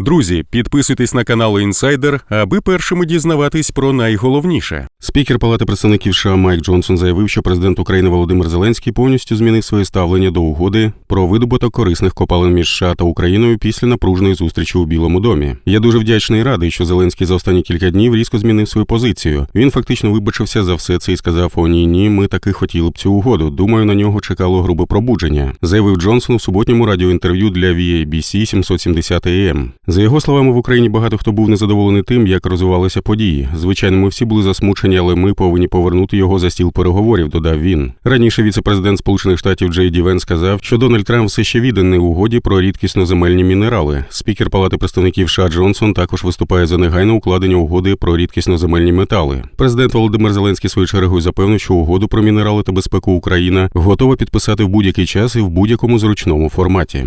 Друзі, підписуйтесь на канал Інсайдер, аби першими дізнаватись про найголовніше. Спікер Палати представників США Майк Джонсон заявив, що президент України Володимир Зеленський повністю змінив своє ставлення до угоди про видобуток корисних копалин між США та Україною після напруженої зустрічі у Білому домі. Я дуже вдячний і радий, що Зеленський за останні кілька днів різко змінив свою позицію. Він фактично вибачився за все це і сказав: О, ні, ні, ми таки хотіли б цю угоду. Думаю, на нього чекало грубе пробудження. Заявив Джонсон у суботньому радіоінтерв'ю для VABC 770 AM. За його словами, в Україні багато хто був незадоволений тим, як розвивалися події. Звичайно, ми всі були засмучені, але ми повинні повернути його за стіл переговорів. Додав він. Раніше віце-президент Сполучених Штатів Джей Ді Вен сказав, що Дональд Трамп все ще відданий угоді про рідкісноземельні мінерали. Спікер Палати представників США Джонсон також виступає за негайне укладення угоди про рідкісноземельні метали. Президент Володимир Зеленський своєю чергою запевнив, що угоду про мінерали та безпеку Україна готова підписати в будь-який час і в будь-якому зручному форматі.